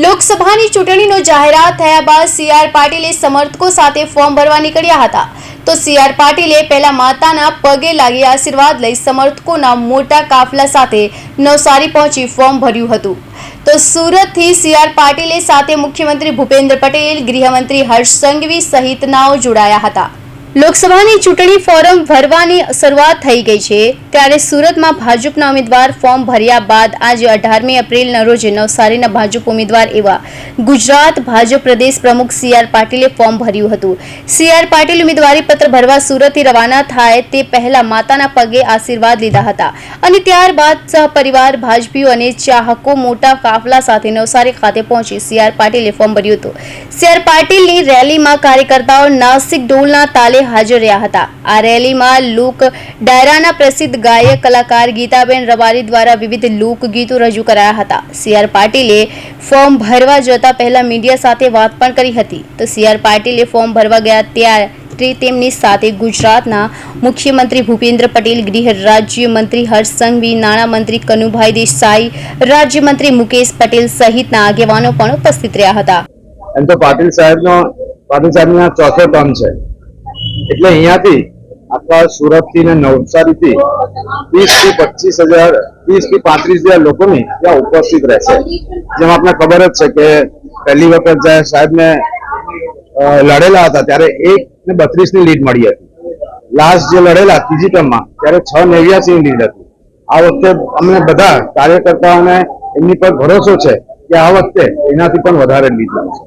લોકસભાની ચૂંટણીનો જાહેરાત થયા બાદ સી આર પાટીલે સમર્થકો સાથે ફોર્મ ભરવા નીકળ્યા હતા. તો સી આર પાટીલે પહેલા માતાના પગે લાગી આશીર્વાદ લઈ સમર્થકોના મોટા કાફલા સાથે નવસારી પહોંચી ફોર્મ ભર્યું હતું. તો સુરતથી સી આર પાટીલે સાથે મુખ્યમંત્રી ભૂપેન્દ્ર પટેલ, ગૃહમંત્રી હર્ષ સંઘવી સહિતનાઓ જોડાયા હતા. લોકસભાની ચૂંટણી ફોર્મ ભરવાની શરૂઆત થઈ ગઈ છે, ત્યારે સુરતમાં ભાજપના ઉમેદવાર ફોર્મ ભર્યા બાદ આજે અઢારમી એપ્રિલના રોજ નવસારીના ભાજપ ઉમેદવાર એવા ગુજરાત ભાજપ પ્રદેશ પ્રમુખ સી આર પાટીલે ફોર્મ ભર્યું હતું. સી આર પાટીલ ઉમેદવારી પત્ર ભરવા સુરતથી રવાના થાય તે પહેલા માતાના પગે આશીર્વાદ લીધા હતા અને ત્યારબાદ સહપરિવાર, ભાજપીઓ અને ચાહકો મોટા કાફલા સાથે નવસારી ખાતે પહોંચી સી આર પાટીલે ફોર્મ ભર્યું હતું. સી આર પાટીલની રેલીમાં કાર્યકર્તાઓ નાસિક ઢોલના તાલે હાજર રહ્યા હતા. આ રેલીમાં લોક ડાયરાના પ્રસિદ્ધ ગાયક કલાકાર ગીતાબેન રબારી દ્વારા વિવિધ લોકગીતો રજૂ કરાયા હતા. સી આર પાટીલે ફોર્મ ભરવા જતા પહેલા મીડિયા સાથે વાત પણ કરી હતી. તો સી આર પાટીલે ફોર્મ ભરવા ગયા ત્યારે તેમની સાથે ગુજરાતના મુખ્યમંત્રી ભૂપેન્દ્ર પટેલ, ગૃહ રાજ્યમંત્રી હર્ષ સંઘવી નાણામંત્રી કનુભાઈ દેસાઈ, રાજ્યમંત્રી મુકેશ પટેલ સહિતના આગેવાનો પણ ઉપસ્થિત રહ્યા હતા. એમ તો પાટીલ સાહેબનો પાટીલ સાહેબનો ચોથો ટર્મ છે. એટલે અહીંયાથી આખા સુરતથી ને નવસારી થી ત્રીસથી પચીસ હજાર ત્રીસથી પાંત્રીસ હજાર લોકોની ત્યાં ઉપસ્થિત રહેશે. જેમ આપણે ખબર જ છે કે પહેલી વખત જ્યારે સાહેબને લડેલા હતા ત્યારે એક ને બત્રીસની લીડ મળી હતી. લાસ્ટ જે લડેલા, ત્રીજી ટર્મમાં, ત્યારે છ નેવ્યાસી ની લીડ હતી. આ વખતે અમને બધા કાર્યકર્તાઓને એમની પર ભરોસો છે કે આ વખતે એનાથી પણ વધારે લીડ મળશે.